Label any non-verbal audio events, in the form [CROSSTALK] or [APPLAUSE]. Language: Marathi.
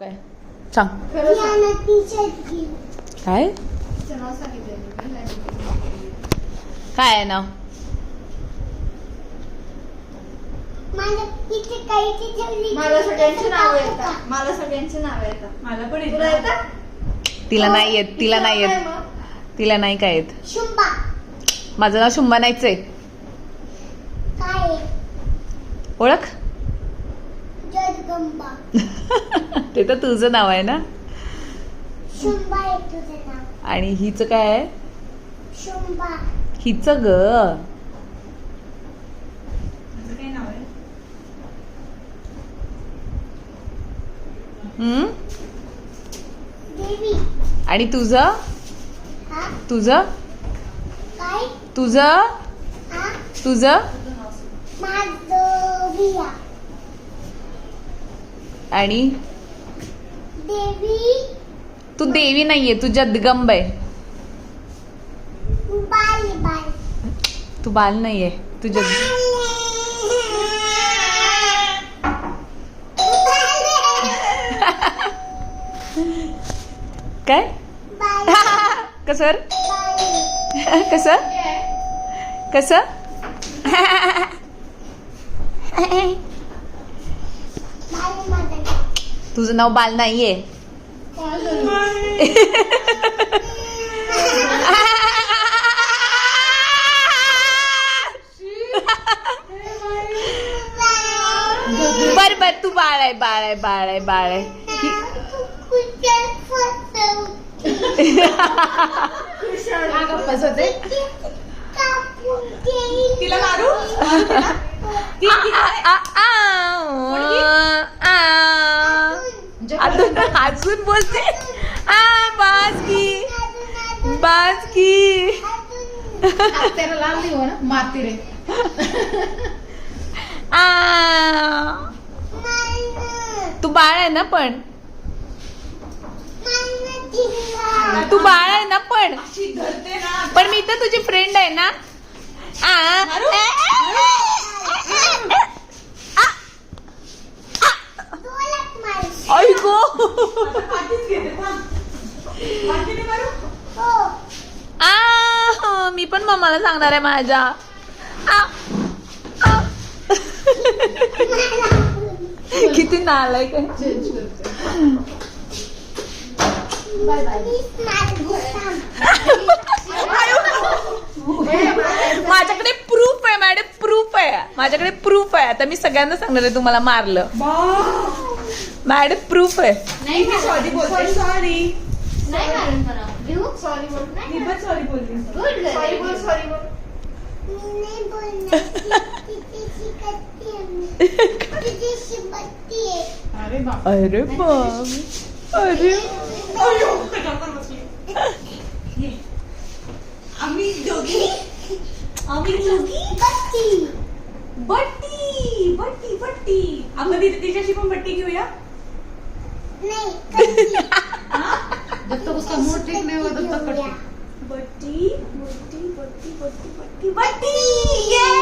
काय? सांग. काय. काय आहे नाव? मला सगळ्यांची नाव येतात. मला सगळ्यांची नाव येतात. मला पण तुला येतं येतात? तिला नाही येत तिला नाही येत? तिला नाही काय येत. शुंबा. माझं नाव शुंभा नाहीच आहे. काय ओळख? जगदंबा. [LAUGHS] ते तर तुझं नाव आहे ना? शुंबा आहे तुझं नाव. आणि हिचं काय आहे? शुंबा. हिचं ग. माझं काय नाव आहे? हम्म? देवी. आणि तुझं? हा? तुझं? काय? तुझं? हा? तुझं? माधविया आणि? देवी? तू देवी नाहीये तू जदगंब आहे. बाल बाल तू बाल नाहीये तू जग [LAUGHS] काय? [LAUGHS] [LAUGHS] कसं? कसं? कसं बाल मदन तुझं नाव बाल नाहीये. बर बर तू बाळ आहे बाळ आहे बाळ आहे बाळ आहे. तिला मारू. अजून अजून बोलते? आ बास की. बास की. तेरा लाल नाही हो ना माती रे. आ. तू बाळ आहे ना पण? तू बाळ आहे ना पण? पण मी तर तुझी फ्रेंड आहे ना. आ. आ मी पण मम्माला सांगणार आहे माझ्या. आ, किती नालाय काय माझ्याकडे प्रूफ आहे मॅडम प्रूफ आहे. माझ्याकडे प्रूफ आहे. आता मी सगळ्यांना सांगणार आहे तुम्हाला मारलं. मॅडम प्रूफ आहे नाही मी सॉरी बोलते सॉरी सॉरी बोल मी पण सॉरी बोलली सॉरी बोल सॉरी बोल अरे बाप अरे बाप। अरे अयो, कटावर बसली. ये. आम्ही दोघी आम्ही दोघी बट्टी। बट्टी बट्टी आपण तिथे तिच्याशी पण बट्टी घेऊया [LAUGHS] जब तक उसका मूड ठीक नहीं हुआ तब तक कट बट्टी बट्टी बट्टी बट्टी बट्टी बट्टी ये!